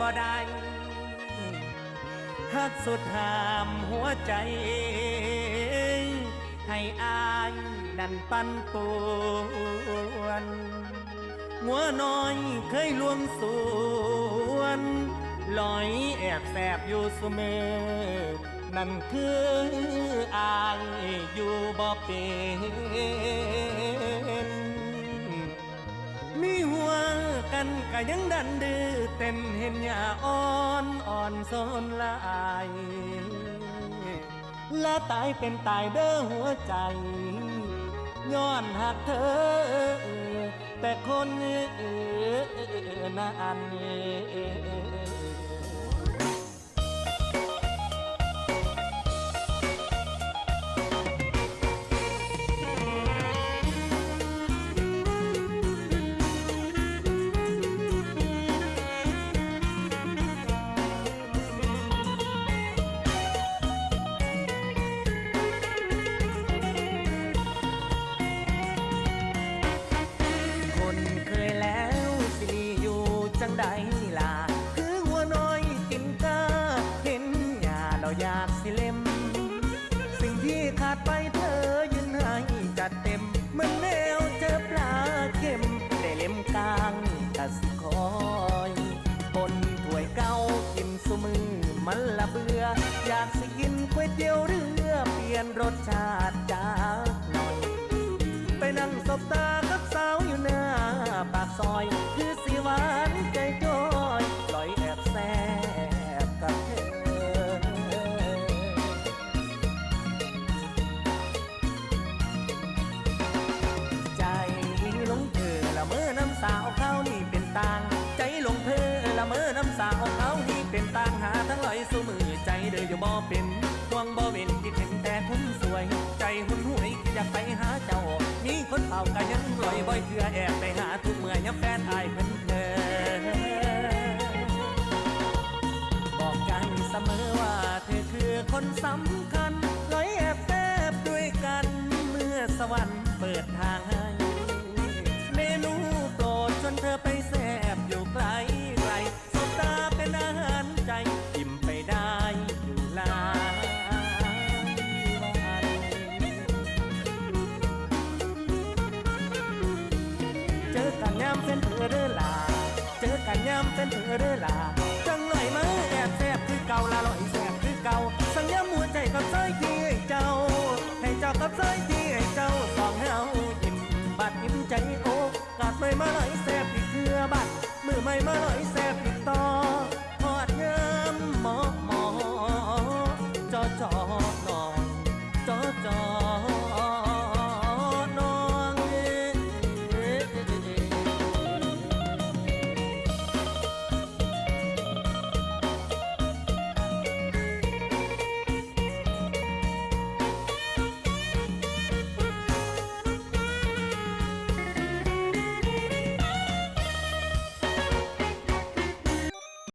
บ่ได้หักสุดหามหัวใจ ให้อายนั่นปันป่วนหัวน้อยเคยลวงสวนลอยแอบแสบอยู่เสมอนั่นคืออายอยู่บ่เป็น กันก็ยังดันดื้อเต้นเห็นหญ้าอ่อนอ่อนโซนละอายและตายเป็นตายเด้อหัวใจ ย้อนหักเธอ แต่คนนั้นคนากสิเล่มสิ่งที่ขาดไปเธอยืนให้จัดเต็ม เหมือนแนวเจอปลาเค็มได้เล่มกลางกะสิคอยบนถ้วยเก่ากินสมือมันละเบื่ออยากสิกินก๋วยเตี๋ยวเรือเปลี่ยนรสชาติจากหน่อย ไปนั่งสบตากับสาวอยู่หน้า ปากซอยคือสีหวา สู้มือใจเด้ออยู่บ่เป็นห่วงบ่เว้นคิดเห็นแต่คนสวย ใจหุ่นหวยอยากไปหาเจ้า มีคนเฝ้าก็ยังลอยบ่อยเถื่อแอบไปหาทุกเมื่อยามแฟนอายเพิ่นเธอบอกกันเสมอว่าเธอคือคนสำคัญลอยแอบแอบด้วยกัน เมื่อสวรรค์เปิดทางให้ เป็นเธอเด้อล่ะเจอกันยามเป็นเธอเด้อล่ะ